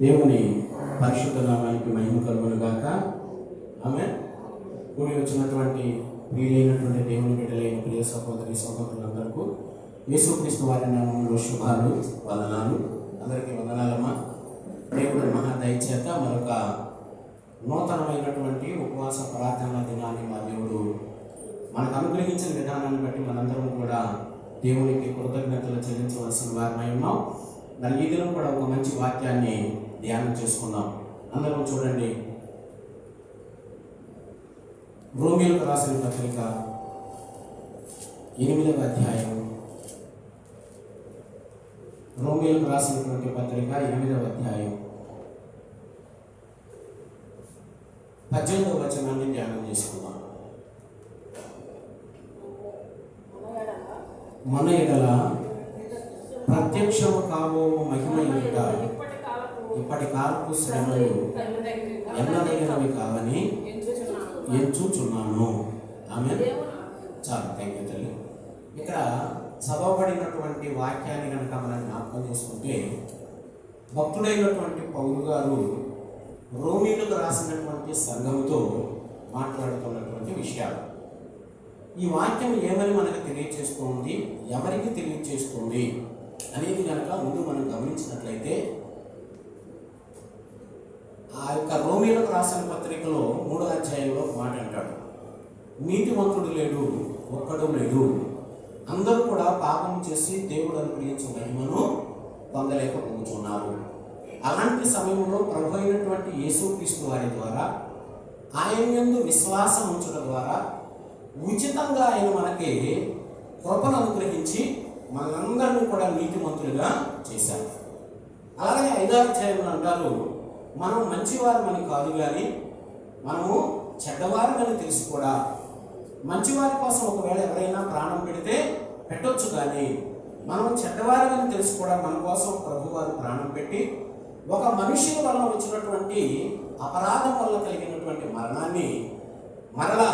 దేవుని పరిశుద్ధ నామానికి మహిమ కలుగును గాక. ఆమె కూడి వచ్చినటువంటి వీలైనటువంటి దేవుని బిడ్డలైన ప్రియ సహోదరి సహోదరులందరికీ యేసుక్రీస్తు వారి నామంలో శుభాలు వందనాలు. అందరికీ వందనాలమ్మా. దేవుడి మహా దయచేత మరొక నూతనమైనటువంటి ఉపవాస ప్రార్థన దినాన్ని మా దేవుడు మనకు అనుగ్రహించిన విధానాన్ని బట్టి మనందరం కూడా దేవునికి కృతజ్ఞతలు చెల్లించవలసిన వారమై ఉన్నాం. మరి ఈ దినం కూడా ఒక మంచి వాక్యాన్ని ధ్యానం చేసుకుందాం. అందరం చూడండి. రోమిలకు రాసిన పత్రిక ఎనిమిదవ అధ్యాయం. రోమిలకు రాసినటువంటి పత్రిక ఎనిమిదవ అధ్యాయం. పద్దెనిమిదవ వచనాన్ని ధ్యానం చేసుకుందాం. మన ఎడల ప్రత్యక్షము కాబో మహిమ ఎదుట ఇప్పటి కాలపు శ్రమలు ఎన్నదగినవి కావని ఎంచుచున్నాను. ఆమె చాలు థ్యాంక్ యూ తల్లి. ఇక్కడ చదవబడినటువంటి వాక్యాన్ని కనుక మనం జ్ఞాపకం చేసుకుంటే భక్తుడైనటువంటి పౌరు గారు రోమిలకు రాసినటువంటి సంఘంతో మాట్లాడుతున్నటువంటి విషయాలు. ఈ వాక్యం ఏమని మనకు తెలియచేస్తుంది? ఎవరికి తెలియచేస్తుంది? అనేది కనుక ముందు మనం గమనించినట్లయితే ఆ యొక్క రోమిలకు రాసిన పత్రికలో మూడో అధ్యాయంలో మాట అంటాడు. నీతివంతుడు లేడు ఒక్కడు లేడు. అందరూ కూడా పాపం చేసి దేవుడు అనుగ్రహించిన మహిమను పొందలేకపోతున్నారు. అలాంటి సమయంలో ప్రభు అయినటువంటి యేసుక్రీస్తు వారి ద్వారా ఆయన ఎందు విశ్వాసం ఉంచడం ద్వారా ఉచితంగా ఆయన మనకి కృపను అనుగ్రహించి మనందరినీ కూడా నీతిమంతులుగా చేశారు. అలాగే ఐదారు చేయమని అంటారు మనం మంచివారమని కాదు కానీ మనము చెడ్డవారమని తెలుసు కూడా. మంచివారి కోసం ఒకవేళ ఎవరైనా ప్రాణం పెడితే పెట్టొచ్చు కానీ మనం చెడ్డవారమని తెలుసు కూడా మన కోసం ప్రభువారు ప్రాణం పెట్టి ఒక మనిషి వల్ల వచ్చినటువంటి అపరాధం వల్ల కలిగినటువంటి మరణాన్ని మరలా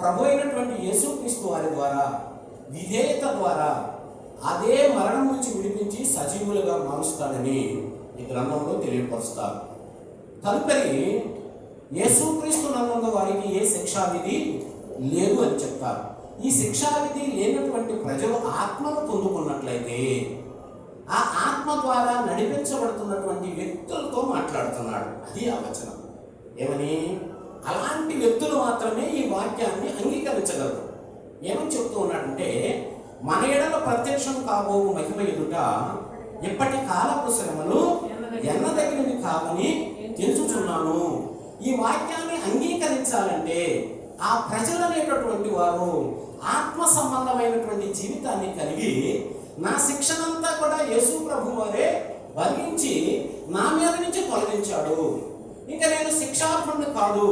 ప్రభు అయినటువంటి యేసుక్రీస్తు వారి ద్వారా విధేయత ద్వారా అదే మరణం నుంచి విడిపించి సజీవులుగా మారుస్తాడని ఈ గ్రంథంలో తెలియపరుస్తారు. తదుపరి యేసుక్రీస్తు నందున్న వారికి ఏ శిక్షావిధి లేదు అని చెప్తారు. ఈ శిక్షావిధి లేనటువంటి ప్రజలు ఆత్మను పొందుకున్నట్లయితే ఆ ఆత్మ ద్వారా నడిపించబడుతున్నటువంటి వ్యక్తులతో మాట్లాడుతున్నాడు. అది ఆ వచనం. ఏమని? అలాంటి వ్యక్తులు మాత్రమే ఈ వాక్యాన్ని అంగీకరించగలరు. ఏమని చెప్తూ ఉన్నాడంటే మన ఎడల ప్రత్యక్షం కాబో మహిమ ఎదుట ఇప్పటి కాలపు శ్రమలు ఎన్నదగినవి కావని తెలుసుచున్నాను. ఈ వాక్యాన్ని అంగీకరించాలంటే ఆ ప్రజలు అనేటటువంటి వారు ఆత్మ సంబంధమైనటువంటి జీవితాన్ని కలిగి నా శిక్షణంతా కూడా యేసు ప్రభు వారే భరించి నా మీద నుంచి తొలగించాడు. ఇంకా నేను శిక్షార్హుడిని కాదు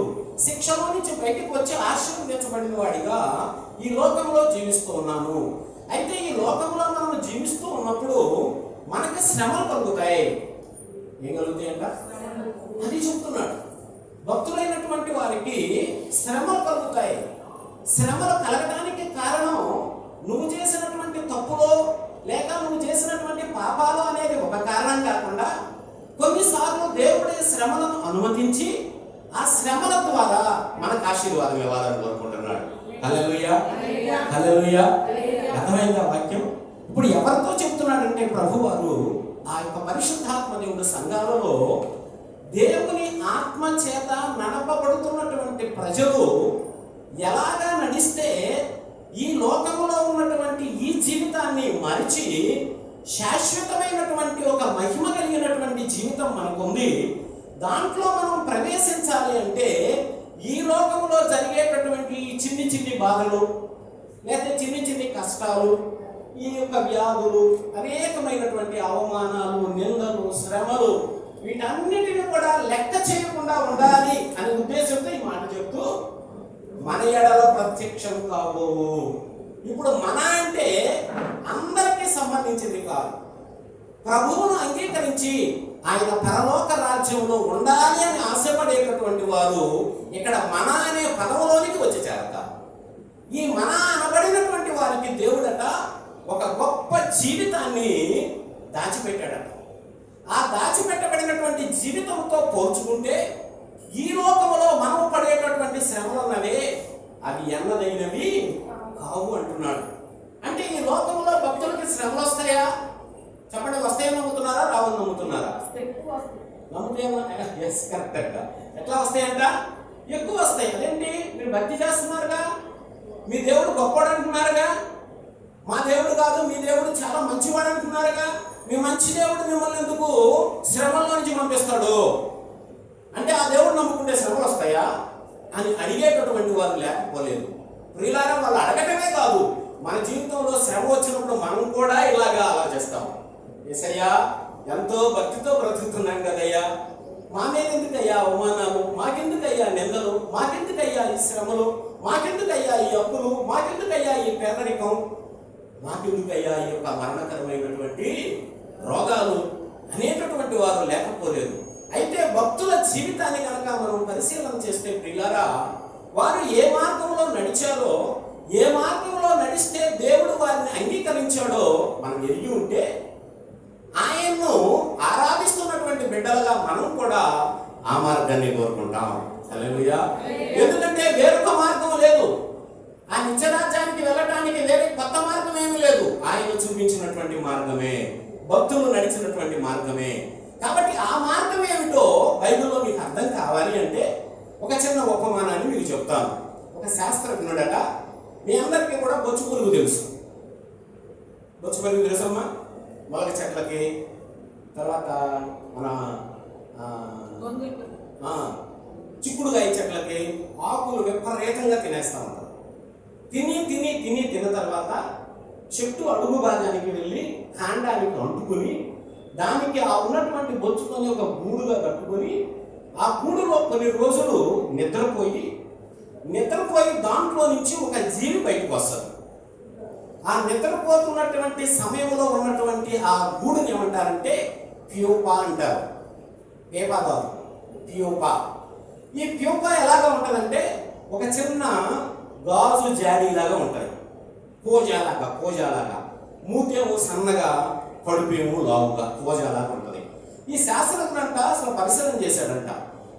శిక్షలో నుంచి బయటకు వచ్చి ఆశీర్వదించబడిన వాడిగా ఈ లోకంలో జీవిస్తూ ఉన్నాను. అయితే ఈ లోకంలో మనం జీవిస్తూ ఉన్నప్పుడు మనకి శ్రమలు కలుగుతాయి. ఏం కలుగుతాయంట? అది చెప్తున్నాడు. భక్తులైనటువంటి వారికి శ్రమలు కలుగుతాయి. శ్రమలు కలగడానికి కారణం నువ్వు చేసినటువంటి తప్పులో లేక నువ్వు చేసినటువంటి పాపాలు అనేది ఒక కారణం కాకుండా కొన్నిసార్లు దేవుడే శ్రమలను అనుమతించి ఆ శ్రమల ద్వారా మనకు ఆశీర్వాదం ఇవ్వాలని కోరుకుంటున్నాడు. హల్లెలూయా. హల్లెలూయా. అర్థమైందా వాక్యం? ఇప్పుడు ఎవరితో చెప్తున్నాడంటే ప్రభు వారు ఆ యొక్క పరిశుద్ధాత్మ దేవుడు సంఘాలలో దేవుని ఆత్మ చేత నడపబడుతున్నటువంటి ప్రజలు ఎలాగా నడిస్తే ఈ లోకంలో ఉన్నటువంటి ఈ జీవితాన్ని మరిచి శాశ్వతమైనటువంటి ఒక మహిమ కలిగినటువంటి జీవితం మనకుంది. దాంట్లో మనం ప్రవేశించాలి అంటే ఈ లోకంలో జరిగేటటువంటి ఈ చిన్ని చిన్ని బాధలు లేదా చిన్ని చిన్ని కష్టాలు ఈ యొక్క వ్యాధులు అనేకమైనటువంటి అవమానాలు నిందలు శ్రమలు వీటన్నిటిని కూడా లెక్క చేయకుండా ఉండాలి అనే ఉద్దేశంతో ఈ మాట చెప్తూ మన ఎడల ప్రత్యక్షం కాబోవు ఇప్పుడు మన అంటే అందరికీ సంబంధించింది కాదు. ప్రభువును అంగీకరించి ఆయన పరలోక రాజ్యంలో ఉండాలి అని ఆశపడేటటువంటి వారు ఇక్కడ మన అనే పదవులోనికి వచ్చి చేరతారు. ఈ మన అనబడినటువంటి వారికి దేవుడట ఒక గొప్ప జీవితాన్ని దాచిపెట్టాడట. ఆ దాచిపెట్టబడినటువంటి జీవితంతో పోల్చుకుంటే ఈ లోకములో మనం పడేటటువంటి శ్రమలున్నవే అవి ఎన్నదైనవి కావు అంటున్నాడు. అంటే ఈ లోకంలో భక్తులకి శ్రమలు వస్తాయా? చెప్పండి వస్తాయని నమ్ముతున్నారా? రావని నమ్ముతున్నారా? ఎస్ కరెక్ట్ అంట. ఎట్లా వస్తాయంట? ఎక్కువ వస్తాయి. అదేంటి? మీరు భక్తి చేస్తున్నారుగా? మీ దేవుడు గొప్పవాడు అంటున్నారుగా? మా దేవుడు కాదు మీ దేవుడు చాలా మంచివాడు అంటున్నారుగా? మీ మంచి దేవుడు మిమ్మల్ని ఎందుకు శ్రమల నుంచి పంపిస్తాడు? అంటే ఆ దేవుడు నమ్ముకుంటే శ్రమలు వస్తాయా? అని అడిగేటటువంటి వారు లేకపోలేదు. ప్రియులారా వాళ్ళు అడగటమే కాదు. మన జీవితంలో శ్రమ వచ్చినప్పుడు మనం కూడా ఇలాగా ఆలోచిస్తాం ఏసయ్యా ఎంతో భక్తితో బ్రతుకుతున్నాం కదయ్యా. మా మీద ఎందుకయ్యా అవమానాలు మాకెందుకయ్యా నిందలు మాకెందుకయ్యా ఈ శ్రమలు మాకెందుకయ్యా ఈ అప్పులు మాకెందుకయ్యా ఈ పేదరికం? మాకెందుకయ్యా ఈ యొక్క మరణకరమైనటువంటి రోగాలు? అనేటటువంటి వారు లేకపోలేదు. అయితే భక్తుల జీవితాన్ని కనుక మనం పరిశీలన చేస్తే పిల్లరా వారు ఏ మార్గంలో నడిచారో ఏ మార్గంలో నడిస్తే దేవుడు వారిని అంగీకరించాడో మనం ఎరిగి ఉంటే బిడ్డలుగా మనం కూడా ఆ మార్గాన్ని కోరుకుంటాం. ఎందుకంటే వేరొక మార్గం లేదు. ఆ నిత్యరాజ్యానికి వెళ్ళటానికి వేరే కొత్త మార్గం ఏమీ లేదు. ఆయన చూపించినటువంటి మార్గమే భక్తులు నడిచినటువంటి మార్గమే. కాబట్టి ఆ మార్గం ఏమిటో బైబిల్లో మీకు అర్థం కావాలి అంటే ఒక చిన్న ఉపమానాన్ని మీకు చెప్తాను. ఒక శాస్త్రజ్ఞుడట మీ అందరికీ కూడా బొచ్చు పురుగు తెలుసు. బొచ్చు పురుగు తెలుసమ్మా? మొలక చెట్లకి తర్వాత మన చిక్కుడుగాయ చెట్లకి ఆకులు విపరీతంగా తినేస్తా ఉంటారు. తిని తిని తిని తిన్న తర్వాత చెట్టు అడుగు భాగానికి వెళ్ళి కాండానికి అంటుకుని దానికి ఆ ఉన్నటువంటి బొచ్చుకొని ఒక గూడుగా కట్టుకొని ఆ గూడులో కొన్ని రోజులు నిద్రపోయి నిద్రపోయి దాంట్లో నుంచి ఒక జీవి బయటకు వస్తుంది. ఆ నిద్రపోతున్నటువంటి సమయంలో ఉన్నటువంటి ఆ గూడుని ఏమంటారంటే ప్యూపా అంటారు. పేపా కాదు ప్యూపా. ఈ ప్యూపా ఎలాగా ఉంటుందంటే ఒక చిన్న గాజు జాడీలాగా ఉంటుంది. కోజాలాగా కోజాలాగా. మూతేమో సన్నగా కడుపేమో లావుగా కోజాలాగా ఉంటుంది. ఈ శాస్త్రజ్ఞంట అసలు పరిశీలన చేశాడంట.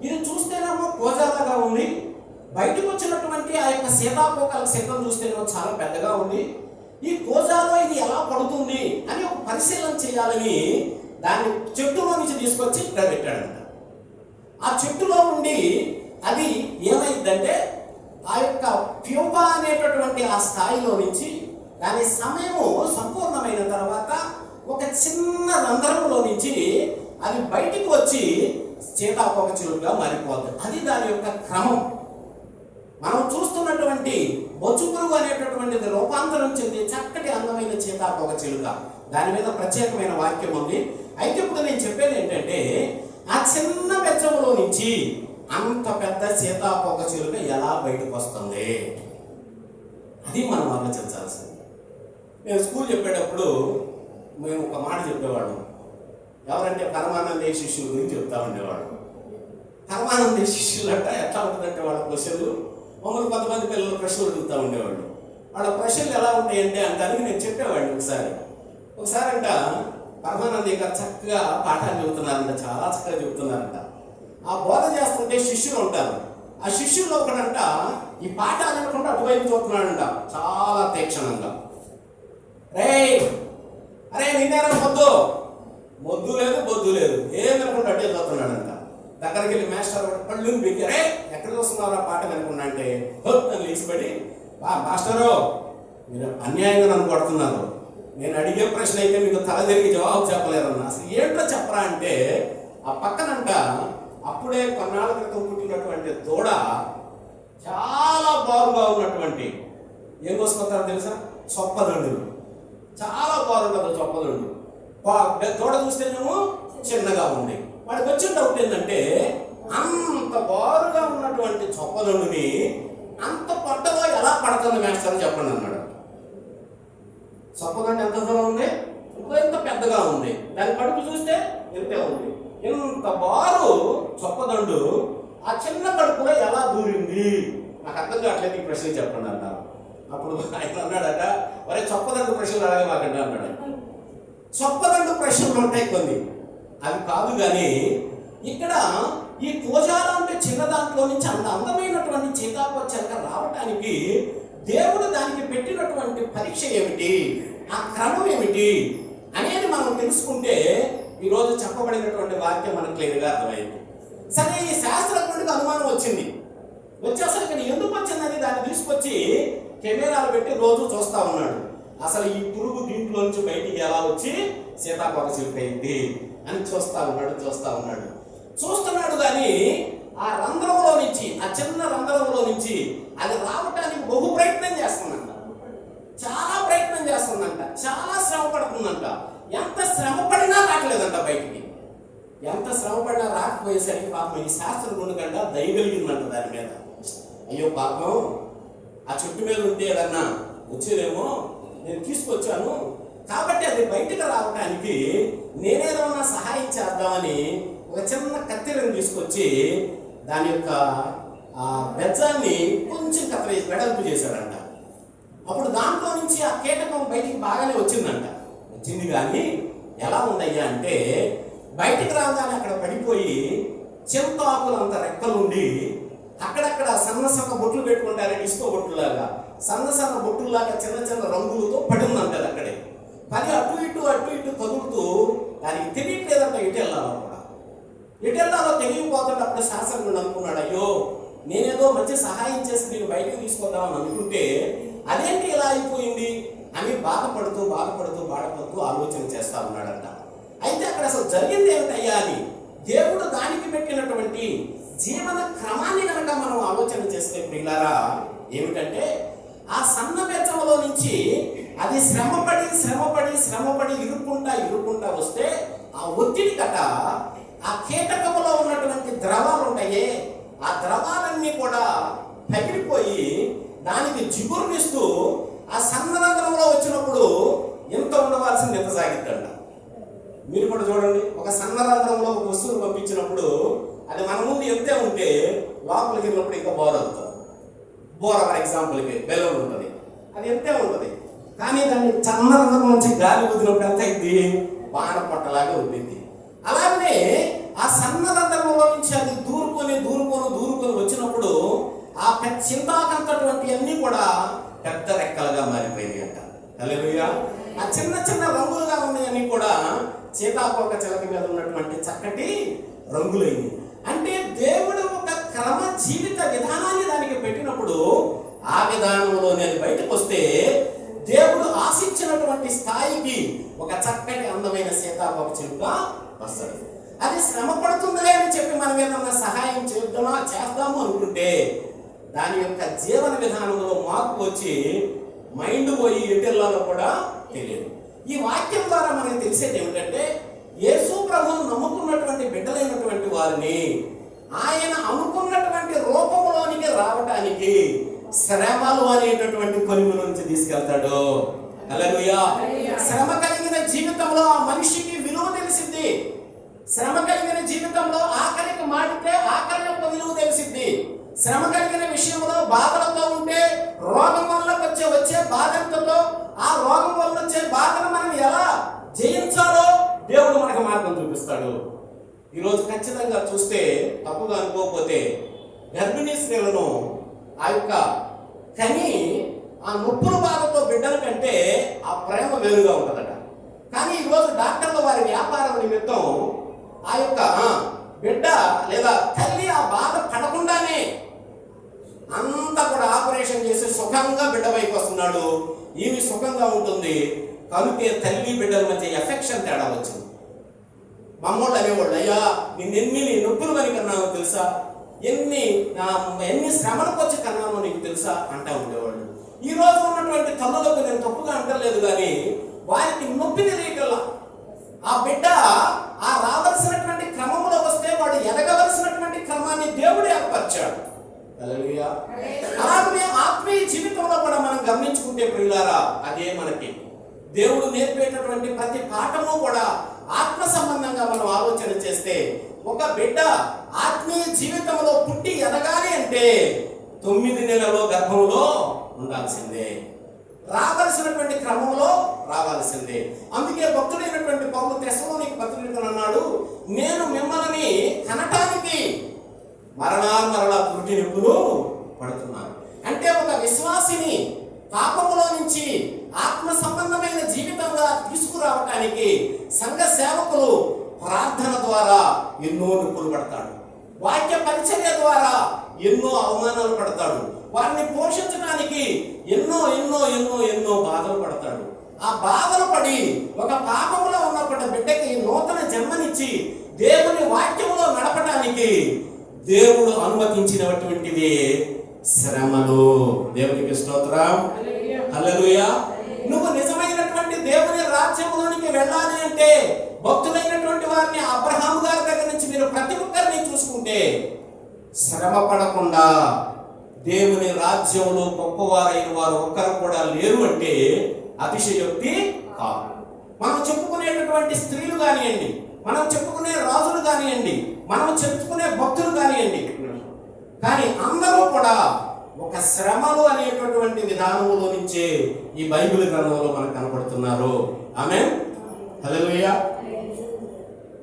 ఇది చూస్తేనేమో కోజాలాగా ఉంది. బయటకు వచ్చినటువంటి ఆ యొక్క సీతాకోకల శబ్దం చూస్తేనేమో చాలా పెద్దగా ఉంది. ఈ కోజాలో ఇది ఎలా పడుతుంది అని ఒక పరిశీలన చేయాలని దాన్ని చెట్టులో నుంచి తీసుకొచ్చి ఇక్కడ పెట్టాడంట. ఆ చెట్టులో ఉండి అది ఏమైందంటే ఆ యొక్క ప్యూపా అనేటటువంటి ఆ స్థాయిలో నుంచి దాని సమయము సంపూర్ణమైన తర్వాత ఒక చిన్న రంధ్రములో నుంచి అది బయటికి వచ్చి చేతాపోక చెరువుగా మారిపోతుంది. అది దాని యొక్క క్రమం. మనం చూస్తున్నటువంటి బొచ్చు పురుగు అనేటటువంటిది రూపాంతరం చెంది చక్కటి అందమైన చేతాపోక చిలుక. దాని మీద ప్రత్యేకమైన వాక్యం ఉంది. అయితే ఇప్పుడు నేను చెప్పేది ఏంటంటే ఆ చిన్న బెచ్చములో నుంచి అంత పెద్ద సీతాపోక చిలుక ఎలా బయటకు వస్తుంది? అది మనం ఆలోచించాల్సింది నేను స్కూల్ చెప్పేటప్పుడు మేము ఒక మాట చెప్పేవాళ్ళం. ఎవరంటే పరమానందే శిష్యుల గురించి చెప్తా ఉండేవాడు పరమానంద శిష్యులు అంట ఎట్లా ఉంటుందంటే వాళ్ళ క్వశ్చన్లు? మమ్మల్ని కొంతమంది పిల్లలు ప్రశ్నలు అడుగుతూ ఉండేవాళ్ళు. వాళ్ళ ప్రశ్నలు ఎలా ఉంటాయంటే అంటానికి నేను చెప్పేవాడిని ఒకసారి. ఒకసారి అంట పరమానంద గారు చక్కగా పాఠాలు చెబుతున్నారంట చాలా చక్కగా చెబుతున్నారంట. ఆ బోధ చేస్తుంటే శిష్యులు ఉంటారు. ఆ శిష్యుల్లో ఒకడంట ఈ పాఠాలు అనుకుంటే అటువైపు చూస్తున్నాడంట. చాలా తీక్షణంగా. రే అరే నిన్నేరా మొద్దు? మొద్దు లేదు బొద్దు లేదు. ఏమనుకుంటే అట్టే చూస్తున్నాడంట. దగ్గరికి వెళ్ళి మాస్టర్ పళ్ళు అరే రే ఎక్కడ ఆ పాట అనుకున్నా అంటే అని లేచిపడి బా మాస్టరు మీరు అన్యాయంగా నన్ను కొడుతున్నారు. నేను అడిగే ప్రశ్న అయితే మీకు తల తిరిగి జవాబు చెప్పలేరన్న అసలు ఏంటో చెప్పరా అంటే ఆ పక్కనంట అప్పుడే కొన్నాళ్ళ క్రితం పుట్టినటువంటి దూడ చాలా బారుగా ఉన్నటువంటి ఏం కోసుకొస్తారో తెలుసా? చొప్పదండులు చాలా బాగుంటుంది చొప్పదండు దూడ చూస్తేనేమో చిన్నగా ఉంది. వాడికి వచ్చిన డౌట్ ఏంటంటే అంత బారుగా ఉన్నటువంటి చొప్పదండుని అంత పొట్టగా ఎలా పడుతుంది మేస్టర్ చెప్పండి అన్నాడు. చొప్పదండి ఎంత దూరం ఉంది? ఇంకో ఎంత పెద్దగా ఉంది? దాని కడుపు చూస్తే ఎంతే ఉంది? ఇంత బారు చొప్పదండు. ఆ చిన్న కడుపులో ఎలా దూరింది? నాకు అర్థం కావట్లేదు ఈ ప్రశ్న చెప్పండి అన్నారు అప్పుడు ఆయన అన్నాడట ఒరే చొప్పదండు ప్రశ్నలు అడగమాకండి అన్నాడు. చొప్పదండు ప్రశ్నలు ఉంటాయి కొన్ని. అవి కాదు కానీ ఇక్కడ ఈ కోజాల అంటే చిన్న దాంట్లో నుంచి అంత అందమైనటువంటి సీతాకోచలక రావటానికి దేవుడు దానికి పెట్టినటువంటి పరీక్ష ఏమిటి? ఆ క్రమం ఏమిటి? అనేది మనం తెలుసుకుంటే ఈరోజు చెప్పబడినటువంటి వాక్యం మనకు క్లియర్గా అర్థమైంది. సరే ఈ శాస్త్రజ్ఞుడికి అనుమానం వచ్చింది. వచ్చేసరికి ఇక్కడ ఎందుకు వచ్చిందని దాన్ని తీసుకొచ్చి కెమెరాలు పెట్టి రోజు చూస్తా ఉన్నాడు. అసలు ఈ పురుగు దీంట్లోంచి బయటికి ఎలా వచ్చి సీతాకోక చిలుక అని చూస్తా ఉన్నాడు చూస్తా ఉన్నాడు. చూస్తున్నాడు కానీ ఆ రంధ్రంలో నుంచి ఆ చిన్న రంధ్రంలో నుంచి అది రావటానికి బహు ప్రయత్నం చేస్తుందంట. చాలా ప్రయత్నం చేస్తుందంట. చాలా శ్రమ పడుతుందంట. ఎంత శ్రమ పడినా రావట్లేదంట బయటికి. ఎంత శ్రమ పడినా రాకపోయేసరికి పాపం ఈ శాస్త్రం ఉండకుండా దయగలిగిందంట దాని మీద. అయ్యో పాపం ఆ చెట్టు మీద ఉంటే ఏదన్నా వచ్చేదేమో నేను తీసుకొచ్చాను. కాబట్టి అది బయటకు రావడానికి నేనేదన్నా సహాయం చేద్దామని ఒక చిన్న కత్తెరను తీసుకొచ్చి దాని యొక్క ఆ బెజ్జాన్ని కొంచెం కత్తిరి వెడల్పు చేశాడంట. అప్పుడు దాంట్లో నుంచి ఆ కీటకం బయటికి బాగానే వచ్చిందంట. వచ్చింది కానీ ఎలా ఉందయ్యా అంటే బయటికి రాగానే అక్కడ పడిపోయి చింతాకులంత రెక్కలుండి అక్కడక్కడ సన్న సన్న బొట్లు పెట్టుకుంటారు ఇసుక బొట్టులాగా సన్న సన్న బొట్టులాగా చిన్న చిన్న రంగులతో పడి అక్కడే. పది అటు ఇటు అటు ఇటు కదులుతూ దానికి తెలియట్లేదంట ఇటు వెళ్ళాలి. ఎటెల్లాలో ఎటు వెళ్ళాలో తెలియకపోతుంటే అప్పుడు అనుకున్నాడు అయ్యో నేనేదో మంచి సహాయం చేసి నేను బయటకు తీసుకొద్దామని అనుకుంటే అదేంటి ఇలా అయిపోయింది? అని బాధపడుతూ బాధపడుతూ బాధపడుతూ ఆలోచన చేస్తా ఉన్నాడంట. అయితే అక్కడ అసలు జరిగింది ఏమిటయ్యా అని దేవుడు దానికి పెట్టినటువంటి జీవన క్రమాన్ని కనుక మనం ఆలోచన చేస్తే ప్రియులారా ఏమిటంటే ఆ సన్న బెచ్చంలో నుంచి అది శ్రమపడి శ్రమపడి శ్రమపడి ఇరుక్కుంటా ఇరుక్కుంటా వస్తే ఆ ఒత్తిడి కట ఆ కీటకములో ఉన్నటువంటి ద్రవాలు ఉంటాయే ఆ ద్రవాలన్నీ కూడా పగిలిపోయి దానికి జిగురునిస్తూ ఆ సన్నరంధ్రంలో వచ్చినప్పుడు ఎంత ఉండవలసింది ఎంత సాగిద్దంట? మీరు కూడా చూడండి ఒక సన్న రంధ్రంలో ఒక వస్తువును పంపించినప్పుడు అది మన ముందు ఎంతే ఉంటే లోపలికి వెళ్ళినప్పుడు ఇంకా బోర్ అవుతుంది. బోర ఫర్ ఎగ్జాంపుల్కి బెలూన్ ఉంటుంది. అది ఎంతే ఉంటుంది. కానీ దాన్ని సన్న రంధ్రం నుంచి గాలి వదిలినప్పుడు ఎంత అయింది? బాణ పొట్టలాగా ఉంటుంది అలాగనే ఆ సన్న నుంచి అది దూరుకొని దూరుకొని దూరుకొని వచ్చినప్పుడు ఆ పెద్ద చింతాకంతటువంటి అన్ని కూడా పెద్ద రెక్కలుగా మారిపోయినాయి అంట. హల్లెలూయా. ఆ చిన్న చిన్న రంగులుగా ఉన్నాయని కూడా సీతాకోక చిలక మీద ఉన్నటువంటి చక్కటి రంగులైంది అంటే దేవుడు ఒక క్రమ జీవిత విధానాన్ని దానికి పెట్టినప్పుడు ఆ విధానంలో నేను బయటకు వస్తే దేవుడు ఆశించినటువంటి స్థాయికి ఒక చక్కటి అందమైన సీతాకోక చిలుక వస్తాడు. అది శ్రమ పడుతుందిలే అని చెప్పి మనం ఏదన్నా సహాయం చేద్దామా చేద్దాము అనుకుంటే దాని యొక్క జీవన విధానంలో మార్పు వచ్చి మైండ్ పోయి ఎటెల్లాలో కూడా తెలియదు. ఈ వాక్యం ద్వారా మనకు తెలిసేది ఏమిటంటే యేసు ప్రభువును నమ్ముకున్నటువంటి బిడ్డలైనటువంటి వారిని ఆయన అనుకున్నటువంటి రూపంలోనికి రావడానికి శ్రమలు అనేటటువంటి కొలుము నుంచి తీసుకెళ్తాడు. శ్రమ కలిగిన జీవితంలో ఆ మనిషికి తెలిసిద్ది శ్రమ కలిగిన జీవితంలో ఆకలికి మాడితే ఆకలి యొక్క విలువ తెలిసింది. శ్రమ కలిగిన విషయంలో బాధలతో ఉంటే రోగం వల్ల వచ్చే వచ్చే బాధ్యతతో ఆ రోగం వల్ల వచ్చే బాధను మనం ఎలా జయించాలో దేవుడు మనకు మార్గం చూపిస్తాడు. ఈరోజు ఖచ్చితంగా చూస్తే తప్పుగా అనుకోకపోతే గర్భిణీ స్త్రీలను ఆ యొక్క కని ఆ నొప్పుల బాధతో బిడ్డల కంటే ఆ ప్రేమ వేరుగా ఉంటుందట. కానీ ఈరోజు డాక్టర్లు వారి వ్యాపారం నిమిత్తం ఆ యొక్క బిడ్డ లేదా తల్లి ఆ బాధ పడకుండానే అంతా కూడా ఆపరేషన్ చేసి సుఖంగా బిడ్డ వైపు వస్తున్నాడు. ఈమె సుఖంగా ఉంటుంది? కనుకే తల్లి బిడ్డల మధ్య ఎఫెక్షన్ తేడా వచ్చింది. మమ్మోళ్ళు అనేవాళ్ళు అయ్యా నిన్నెన్ని నీ నొప్పులు మరి కన్నానో తెలుసా? ఎన్ని నా ఎన్ని శ్రమలకు వచ్చి కన్నానో నీకు తెలుసా? అంటా ఉండేవాళ్ళు. ఈ రోజు ఉన్నటువంటి తల్లులకు నేను తప్పుగా అంటలేదు కానీ వారికి నొప్పి తెలియటల్లా ఆ బిడ్డ ఆ రావలసినటువంటి క్రమంలో వస్తే వాడు ఎదగవలసినటువంటి క్రమాన్ని దేవుడు ఏర్పరిచాడు. అలాగనే ఆత్మీయ జీవితంలో కూడా మనం గమనించుకుంటే ప్రియులారా అదే మనకి. దేవుడు నేర్పేటటువంటి ప్రతి పాఠము కూడా ఆత్మ సంబంధంగా మనం ఆలోచన చేస్తే ఒక బిడ్డ ఆత్మీయ జీవితంలో పుట్టి ఎదగాలి అంటే తొమ్మిది నెలలో గర్భంలో ఉండాల్సిందే. రావాల్సినటువంటి క్రమంలో రావాల్సిందే. అందుకే భక్తుడైనటువంటి పౌరు తెసలోనికి పత్రికలు అన్నాడు నేను మిమ్మల్ని కనటానికి మరలా పురుటి నొప్పులు పడుతున్నాను. అంటే ఒక విశ్వాసిని పాపములో నుంచి ఆత్మ సంబంధమైన జీవితంగా తీసుకురావటానికి సంఘ సేవకులు ప్రార్థన ద్వారా ఎన్నో నొప్పులు పడతాడు. వాక్య పరిచర్య ద్వారా ఎన్నో అవమానాలు పడతాడు. వారిని పోషించడానికి ఎన్నో ఎన్నో ఎన్నో ఎన్నో బాధలు పడతాడు. ఆ బాధలు పడి ఒక పాపములో ఉన్నప్పటి బిడ్డకి నూతన జన్మనిచ్చి దేవుని వాక్యములో నడపటానికి దేవుడు అనుమతించినటువంటిది శ్రమలు. దేవునికి స్తోత్రం. హల్లెలూయా. నువ్వు నిజమైనటువంటి దేవుని రాజ్యంలోనికి వెళ్ళాలి అంటే భక్తులైనటువంటి వారిని అబ్రహాము గారి దగ్గర నుంచి మీరు ప్రతి ఒక్కరిని చూసుకుంటే శ్రమ పడకుండా దేవుని రాజ్యంలో గొప్పవారైన వారు ఒక్కరు కూడా లేరు అంటే అతిశయోక్తి కాదు. మనం చెప్పుకునేటటువంటి స్త్రీలు కానివ్వండి మనం చెప్పుకునే రాజులు కానివ్వండి మనం చెప్పుకునే భక్తులు కానివ్వండి కానీ అందరూ కూడా ఒక శ్రమలు అనేటటువంటి విధానంలో నుంచే ఈ బైబిల్ గ్రంథంలో మనకు కనపడుతున్నారు. ఆమె హలో